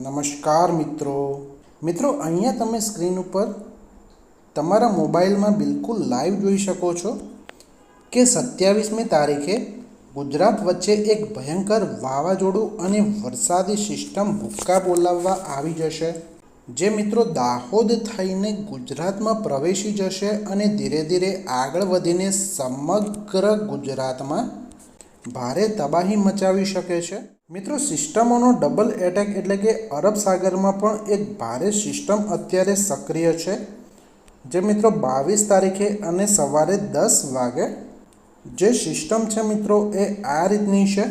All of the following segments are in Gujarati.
નમસ્કાર મિત્રો. મિત્રો, અહીંયા તમે સ્ક્રીન ઉપર તમારા મોબાઈલમાં બિલકુલ લાઈવ જોઈ શકો છો કે સત્યાવીસમી તારીખે ગુજરાત વચ્ચે એક ભયંકર વાવાઝોડું અને વરસાદી સિસ્ટમ ભૂક્કા બોલાવવા આવી જશે. જે મિત્રો દાહોદ થઈને ગુજરાતમાં પ્રવેશી જશે અને ધીરે ધીરે આગળ વધીને સમગ્ર ગુજરાતમાં ભારે તબાહી મચાવી શકે છે. મિત્રો, સિસ્ટમોનો ડબલ એટેક એટલે કે અરબ સાગરમાં પણ એક ભારે સિસ્ટમ અત્યારે સક્રિય છે. જે મિત્રો બાવીસ તારીખે અને સવારે દસ વાગે જે સિસ્ટમ છે મિત્રો, એ આ રીતની છે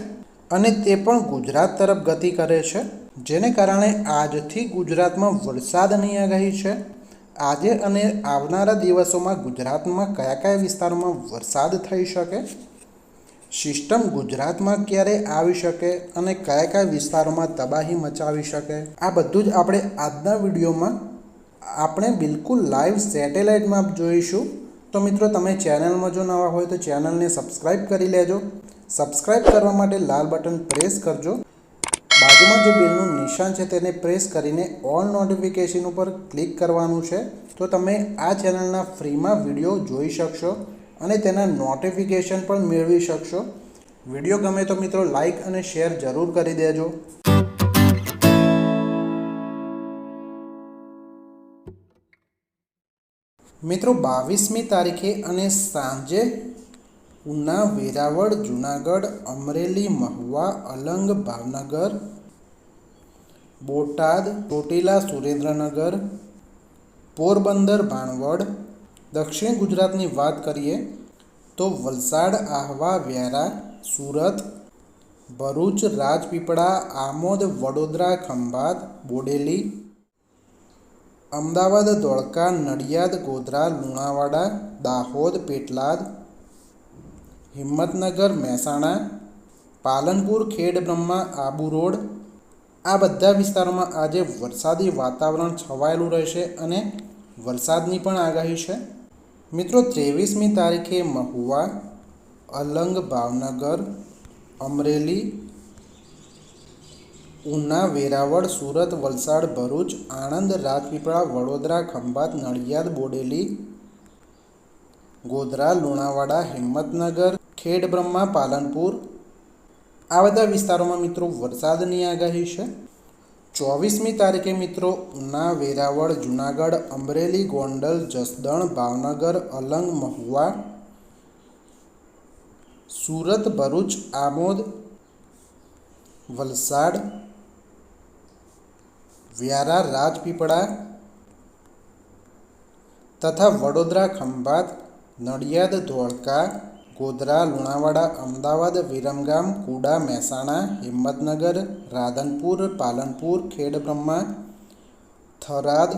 અને તે પણ ગુજરાત તરફ ગતિ કરે છે. જેને કારણે આજથી ગુજરાતમાં વરસાદની આગાહી છે. આજે અને આવનારા દિવસોમાં ગુજરાતમાં કયા કયા વિસ્તારોમાં વરસાદ થઈ શકે? સિસ્ટમ ગુજરાતમાં ક્યારે આવી શકે અને કયા કયા વિસ્તારોમાં તબાહી મચાવી શકે, આ બધું જ આપણે આજના વિડીયોમાં આપણે બિલકુલ લાઈવ સેટેલાઇટમાં જોઈશું. તો મિત્રો, તમે ચેનલમાં જો નવા હોય તો ચેનલને સબસ્ક્રાઈબ કરી લેજો. સબસ્ક્રાઈબ કરવા માટે લાલ બટન પ્રેસ કરજો. બાજુમાં જે બિલનું નિશાન છે તેને પ્રેસ કરીને ઓલ નોટિફિકેશન ઉપર ક્લિક કરવાનું છે. તો તમે આ ચેનલના ફ્રીમાં વીડિયો જોઈ શકશો. અને તેના નોટિફિકેશન પણ મેળવી શકશો. વીડિયો ગમે તો મિત્રો લાઈક અને શેર જરૂર કરી દેજો. મિત્રો બાવીસમી તારીખે અને સાંજે ઉના વેરાવળ, જુનાગઢ, અમરેલી, મહુવા, અલંગ, ભાવનગર, બોટાદ, ચોટીલા, સુરેન્દ્રનગર, પોરબંદર, ભાણવડ દક્ષિણ ગુજરાતની વાત કરીએ તો વલસાડ, આહવા, વ્યારા, સુરત, ભરૂચ, રાજપીપળા, આમોદ, વડોદરા, ખંભાત, બોડેલી, અમદાવાદ, ધોળકા, નડિયાદ, ગોધરા, લુણાવાડા, દાહોદ, પેટલાદ, હિંમતનગર, મહેસાણા, પાલનપુર ખેડબ્રહ્મા આબુ રોડ. આ બધા વિસ્તારોમાં આજે વરસાદી વાતાવરણ છવાયેલું રહેશે અને વરસાદની પણ આગાહી છે. મિત્રો, ત્રેવીસમી તારીખે મહુવા, અલંગ, ભાવનગર, અમરેલી, ઉના, વેરાવળ, સુરત, વલસાડ, ભરૂચ, આણંદ, રાજપીપળા, વડોદરા, ખંભાત, નડિયાદ, બોડેલી, ગોધરા, લુણાવાડા, હિંમતનગર, ખેડબ્રહ્મા, પાલનપુર. આ બધા વિસ્તારોમાં મિત્રો વરસાદની આગાહી છે. ચોવીસમી તારીખે મિત્રો ઉના, વેરાવળ, જુનાગઢ, અમરેલી, ગોંડલ, જસદણ, ભાવનગર, અલંગ, મહુવા, સુરત, ભરૂચ, આમોદ, વલસાડ, વ્યારા, રાજપીપળા તથા વડોદરા, ખંભાત, નડિયાદ, ધોળકા ગોધરા, લુણાવાડા, અમદાવાદ, વિરમગામ, કુડા, મહેસાણા, હિંમતનગર, રાધનપુર, પાલનપુર, ખેડબ્રહ્મા, થરાદ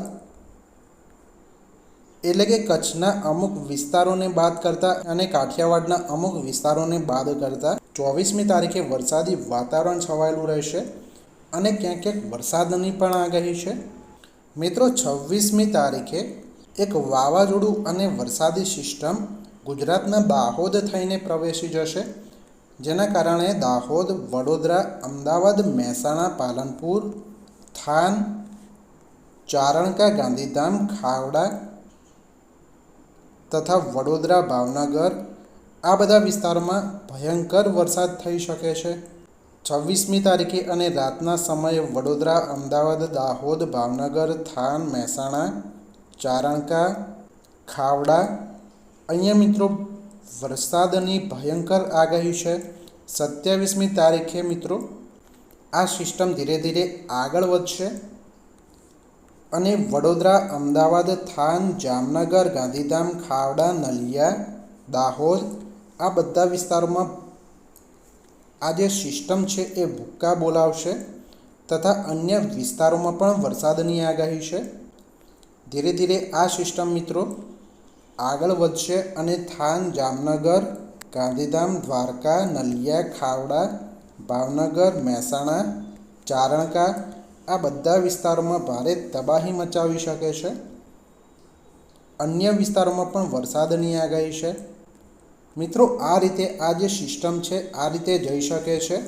એટલે કે કચ્છના અમુક વિસ્તારોને બાદ કરતા અને કાઠિયાવાડના અમુક વિસ્તારોને બાદ કરતા ચોવીસમી તારીખે વરસાદી વાતાવરણ છવાયેલું રહેશે અને ક્યાંક ક્યાંક વરસાદની પણ આગાહી છે. મિત્રો, છવ્વીસમી તારીખે એક વાવાઝોડું અને વરસાદી સિસ્ટમ ગુજરાતના દાહોદ થઈને પ્રવેશી જશે, જેના કારણે દાહોદ, વડોદરા, અમદાવાદ, મહેસાણા, પાલનપુર, થાન, ચારણકા, ગાંધીધામ, ખાવડા તથા વડોદરા, ભાવનગર, આ બધા વિસ્તારોમાં ભયંકર વરસાદ થઈ શકે છે. છવ્વીસમી તારીખે અને રાતના સમયે વડોદરા, અમદાવાદ, દાહોદ, ભાવનગર, થાન, મહેસાણા, ચારણકા, ખાવડા અહીંયા મિત્રો, વરસાદની ભયંકર આગાહી છે. સત્યાવીસમી તારીખે મિત્રો, આ સિસ્ટમ ધીરે ધીરે આગળ વધશે અને વડોદરા, અમદાવાદ, થાન, જામનગર, ગાંધીધામ, ખાવડા, નલિયા, દાહોદ, આ બધા વિસ્તારોમાં આ જે સિસ્ટમ છે એ ભૂક્કા બોલાવશે તથા અન્ય વિસ્તારોમાં પણ વરસાદની આગાહી છે. ધીરે ધીરે આ સિસ્ટમ મિત્રો આગળ વધશે અને થાન, જામનગર, ગાંધીધામ, દ્વારકા, નલિયા, ખાવડા, ભાવનગર, મહેસાણા, ચારણકા આ બધા વિસ્તારોમાં ભારે તબાહી મચાવી શકે છે. અન્ય વિસ્તારોમાં પણ વરસાદની આગાહી છે. મિત્રો, આ રીતે આ જે સિસ્ટમ છે, આ રીતે જઈ શકે છે.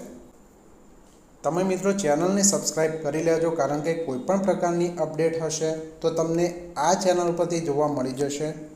તમે મિત્રો ચેનલને સબસ્ક્રાઈબ કરી લેજો, કારણ કે કોઈપણ પ્રકારની અપડેટ હશે તો તમને આ ચેનલ પરથી જોવા મળી જશે.